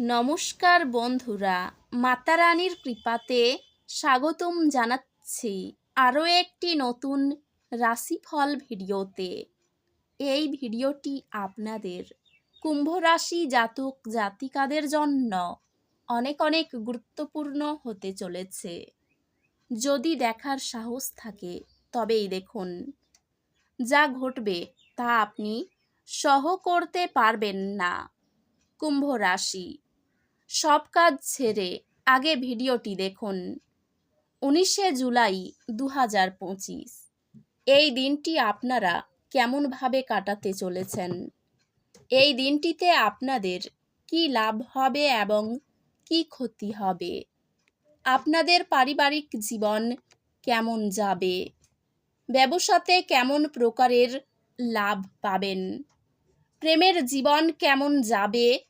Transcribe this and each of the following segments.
নমস্কার বন্ধুরা, মাতারানীর কৃপাতে স্বাগতম জানাচ্ছি আরও একটি নতুন রাশিফল ভিডিওতে। এই ভিডিওটি আপনাদের কুম্ভ রাশি জাতক জাতিকাদের জন্য অনেক অনেক গুরুত্বপূর্ণ হতে চলেছে। যদি দেখার সাহস থাকে, তবেই দেখুন। যা ঘটবে তা আপনি সহ করতে পারবেন না। কুম্ভ রাশি সব কাজ ছেড়ে আগে ভিডিওটি দেখুন। উনিশে জুলাই দু হাজার পঁচিশ। এই দিনটি আপনারা কেমনভাবে কাটাতে চলেছেন? এই দিনটিতে আপনাদের কি লাভ হবে এবং কি ক্ষতি হবে? আপনাদের পারিবারিক জীবন কেমন যাবে? ব্যবসাতে কেমন প্রকারের লাভ পাবেন? প্রেমের জীবন কেমন যাবে?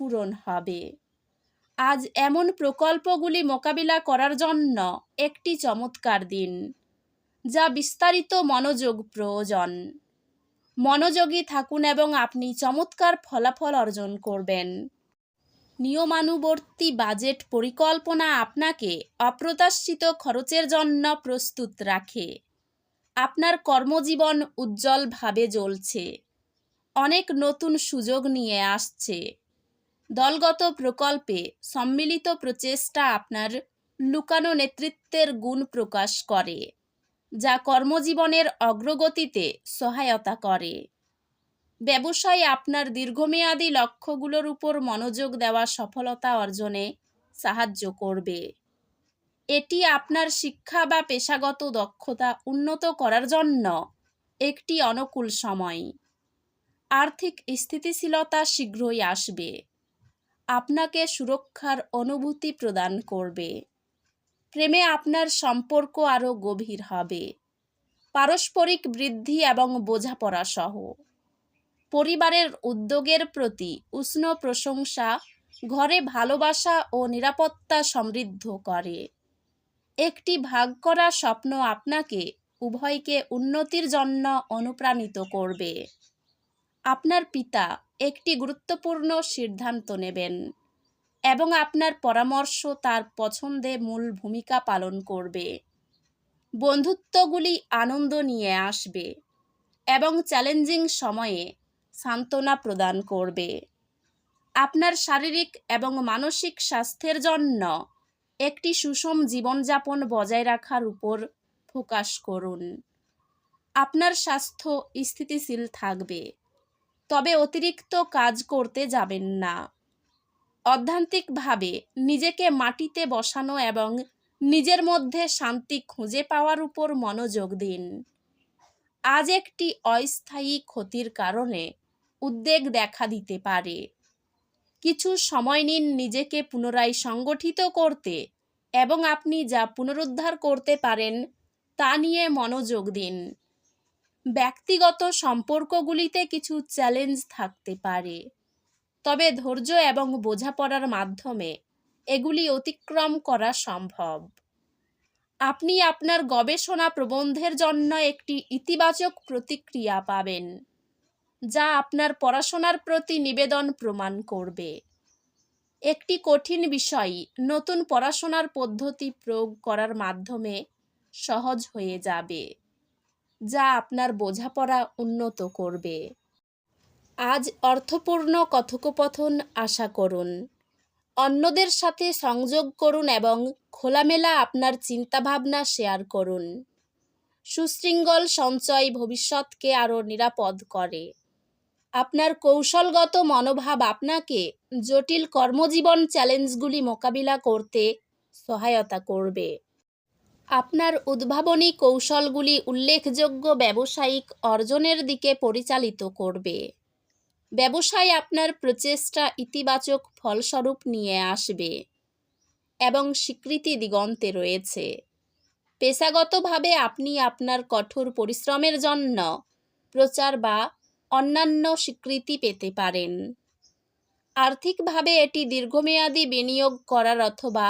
পূরণ হবে। আজ এমন প্রকল্পগুলি মোকাবিলা করার জন্য একটি চমৎকার দিন, যা বিস্তারিত মনোযোগ প্রয়োজন। মনোযোগী থাকুন এবং আপনি চমৎকার ফলাফল অর্জন করবেন। নিয়মানুবর্তী বাজেট পরিকল্পনা আপনাকে অপ্রত্যাশিত খরচের জন্য প্রস্তুত রাখে। আপনার কর্মজীবন উজ্জ্বলভাবে জ্বলছে। অনেক নতুন সুযোগ নিয়ে আসছে। দলগত প্রকল্পে সম্মিলিত প্রচেষ্টা আপনার লুকানো নেতৃত্বের গুণ প্রকাশ করে, যা কর্মজীবনের অগ্রগতিতে সহায়তা করে। ব্যবসায় আপনার দীর্ঘমেয়াদী লক্ষ্যগুলোর উপর মনোযোগ দেওয়া সফলতা অর্জনে সাহায্য করবে। এটি আপনার শিক্ষা বা পেশাগত দক্ষতা উন্নত করার জন্য একটি অনুকূল সময়। আর্থিক স্থিতিশীলতা শীঘ্রই আসবে। আপনাকে সুরক্ষার অনুভূতি প্রদান করবে। প্রেমে আপনার সম্পর্ক আরও গভীর হবে। পারস্পরিক বৃদ্ধি এবং বোঝাপড়া সহ। পরিবারের উদ্যোগের প্রতি উষ্ণ প্রশংসা ঘরে ভালোবাসা ও নিরাপত্তা সমৃদ্ধ করে। একটি ভাগ করা স্বপ্ন আপনাকে উভয়কে উন্নতির জন্য অনুপ্রাণিত করবে। আপনার পিতা একটি গুরুত্বপূর্ণ সিদ্ধান্ত নেবেন এবং আপনার পরামর্শ তার পছন্দে মূল ভূমিকা পালন করবে। বন্ধুত্বগুলি আনন্দ নিয়ে আসবে এবং চ্যালেঞ্জিং সময়ে সান্ত্বনা প্রদান করবে। আপনার শারীরিক এবং মানসিক স্বাস্থ্যের জন্য একটি সুষম জীবনযাপন বজায় রাখার উপর ফোকাস করুন। আপনার স্বাস্থ্য স্থিতিশীল থাকবে। তবে অতিরিক্ত কাজ করতে যাবেন না। অধ্যান্তিকভাবে, নিজেকে মাটিতে বসানো এবং নিজের মধ্যে শান্তি খুঁজে পাওয়ার উপর মনোযোগ দিন। আজ একটি অস্থায়ী ক্ষতির কারণে উদ্বেগ দেখা দিতে পারে। কিছু সময় নিন নিজেকে পুনরায় সংগঠিত করতে এবং আপনি যা পুনরুদ্ধার করতে পারেন তা নিয়ে মনোযোগ দিন। ব্যক্তিগত সম্পর্কগুলিতে কিছু চ্যালেঞ্জ থাকতে পারে। তবে ধৈর্য এবং বোঝাপড়ার মাধ্যমে এগুলি অতিক্রম করা সম্ভব। আপনি আপনার গবেষণা প্রবন্ধের জন্য একটি ইতিবাচক প্রতিক্রিয়া পাবেন, যা আপনার পড়াশোনার প্রতি নিবেদন প্রমাণ করবে। একটি কঠিন বিষয় নতুন পড়াশোনার পদ্ধতি প্রয়োগ করার মাধ্যমে সহজ হয়ে যাবে। যা আপনার বোঝাপড়া উন্নত করবে। আজ অর্থপূর্ণ কথোপকথন আশা করুন। অন্যদের সাথে সংযোগ করুন এবং খোলামেলা আপনার চিন্তাভাবনা শেয়ার করুন। সুশৃঙ্গল সঞ্চয় ভবিষ্যৎকে আরও নিরাপদ করে। আপনার কৌশলগত মনোভাব আপনাকে জটিল কর্মজীবন চ্যালেঞ্জগুলি মোকাবিলা করতে সহায়তা করবে। আপনার উদ্ভাবনী কৌশলগুলি উল্লেখযোগ্য ব্যবসায়িক অর্জনের দিকে পরিচালিত করবে। ব্যবসায় আপনার প্রচেষ্টা ইতিবাচক ফলস্বরূপ নিয়ে আসবে এবং স্বীকৃতি দিগন্তে রয়েছে। পেশাগতভাবে আপনি আপনার কঠোর পরিশ্রমের জন্য প্রচার বা অন্যান্য স্বীকৃতি পেতে পারেন। আর্থিকভাবে এটি দীর্ঘমেয়াদী বিনিয়োগ করার অথবা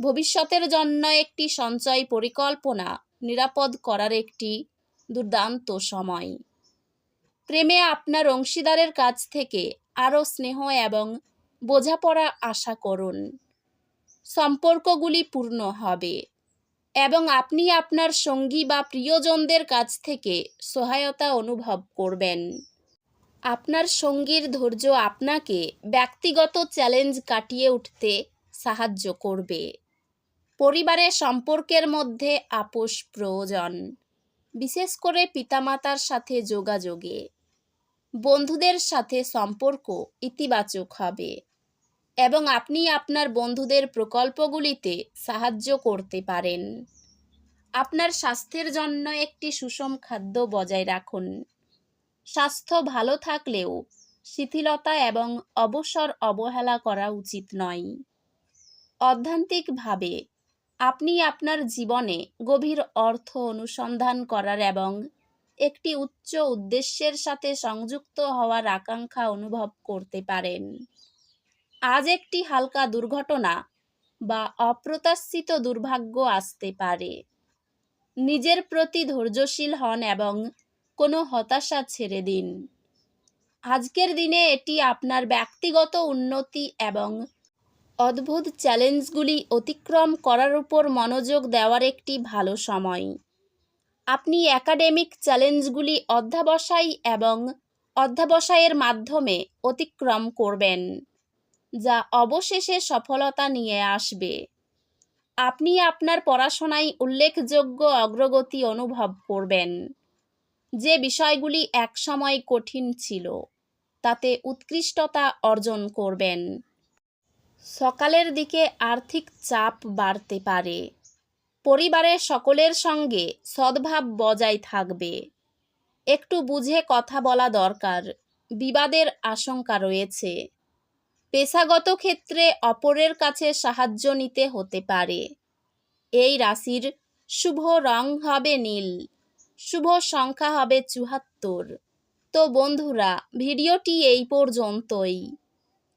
ভবিষ্যতের জন্য একটি সঞ্চয় পরিকল্পনা নিরাপদ করার একটি দুর্দান্ত সময়। প্রেমে আপনার অংশীদারের কাছ থেকে আরও স্নেহ এবং বোঝাপড়া আশা করুন। সম্পর্কগুলি পূর্ণ হবে এবং আপনি আপনার সঙ্গী বা প্রিয়জনদের কাছ থেকে সহায়তা অনুভব করবেন। আপনার সঙ্গীর ধৈর্য আপনাকে ব্যক্তিগত চ্যালেঞ্জ কাটিয়ে উঠতে সাহায্য করবে। পরিবারের সম্পর্কের মধ্যে আপোষ প্রয়োজন। বিশেষ করে পিতামাতার সাথে যোগাযোগে। বন্ধুদের সাথে সম্পর্ক ইতিবাচক হবে এবং আপনি আপনার বন্ধুদের প্রকল্পগুলিতে সাহায্য করতে পারেন। আপনার স্বাস্থ্যের জন্য একটি সুষম খাদ্য বজায় রাখুন। স্বাস্থ্য ভালো থাকলেও শিথিলতা এবং অবসর অবহেলা করা উচিত নয়। অধ্যান্তিকভাবে আপনি আপনার জীবনে গভীর অর্থ অনুসন্ধান করার এবং একটি উচ্চ উদ্দেশ্যের সাথে সংযুক্ত হওয়ার আকাঙ্ক্ষা অনুভব করতে পারেন। আজ একটি হালকা দুর্ঘটনা বা অপ্রত্যাশিত দুর্ভাগ্য আসতে পারে। নিজের প্রতি ধৈর্যশীল হন এবং কোনো হতাশা ছেড়ে দিন। আজকের দিনে এটি আপনার ব্যক্তিগত উন্নতি এবং অদ্ভুত চ্যালেঞ্জগুলি অতিক্রম করার উপর মনোযোগ দেওয়ার একটি ভালো সময়। আপনি একাডেমিক চ্যালেঞ্জগুলি অধ্যাবসায় এবং অধ্যাবসায়ের মাধ্যমে অতিক্রম করবেন, যা অবশেষে সফলতা নিয়ে আসবে। আপনি আপনার পড়াশোনায় উল্লেখযোগ্য অগ্রগতি অনুভব করবেন। যে বিষয়গুলি একসময় কঠিন ছিল, তাতে উৎকৃষ্টতা অর্জন করবেন। সকালের দিকে আর্থিক চাপ বাড়তে পারে। পরিবারের সকলের সঙ্গে সদ্ভাব বজায় থাকবে। একটু বুঝে কথা বলা দরকার, বিবাদের আশঙ্কা রয়েছে। পেশাগত ক্ষেত্রে অপরের কাছে সাহায্য নিতে হতে পারে। এই রাশির শুভ রং হবে নীল, শুভ সংখ্যা হবে চুহাত্তর তো বন্ধুরা, ভিডিওটি এই পর্যন্তই।